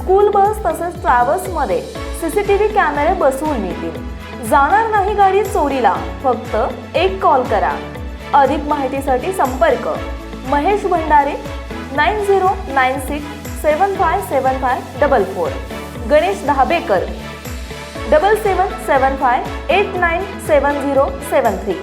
School bus तसेच ट्रॅव्हल्समध्ये CCTV कॅमेरे बसवून मिळतील जाणार नाही गाडी चोरीला फक्त एक कॉल करा. अधिक माहितीसाठी संपर्क. Mahesh Bhandare nine zero nine six seven five seven five double four. Ganesh Dhabekar double seven seven five eight nine seven zero seven three.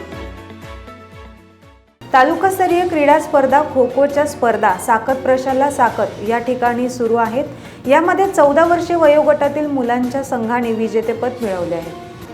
तालुकास्तरीय क्रीडा स्पर्धा खो खोच्या स्पर्धा साकत प्रशाला साकत या ठिकाणी सुरू आहेत. यामध्ये चौदा वर्षे वयोगटातील मुलांच्या संघाने विजेतेपद मिळवले आहे.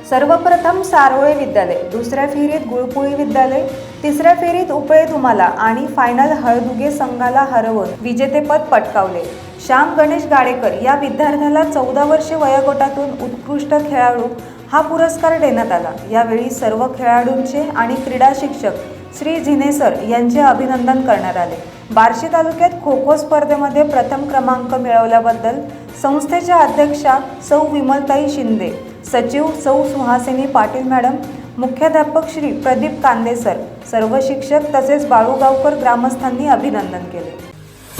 सर्वप्रथम सारोळे विद्यालय दुसऱ्या फेरीत गुळपुळी विद्यालय तिसऱ्या फेरीत उपळे तुम्हाला आणि फायनल हळदुगे संघाला हरवून विजेतेपद पटकावले. श्याम गणेश गाडेकर या विद्यार्थ्याला चौदा वर्षे वयोगटातून उत्कृष्ट खेळाडू हा पुरस्कार देण्यात आला. यावेळी सर्व खेळाडूंचे आणि क्रीडा शिक्षक श्री जिनेसर यांचे अभिनंदन करण्यात आले. बार्शी तालुक्यात खो खो स्पर्धेमध्ये प्रथम क्रमांक मिळवल्याबद्दल संस्थेच्या अध्यक्षा सौ विमलताई शिंदे सचिव सौ सुहासिनी पाटील मॅडम मुख्याध्यापक श्री प्रदीप कांदेसर सर्व शिक्षक तसेच बाळूगावकर ग्रामस्थांनी अभिनंदन केले.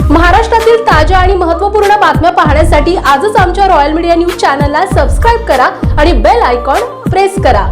महाराष्ट्रातील ताज्या आणि महत्त्वपूर्ण बातम्या पाहण्यासाठी आजच आमच्या रॉयल मीडिया न्यूज चॅनलला सबस्क्राईब करा आणि बेल आयकॉन प्रेस करा.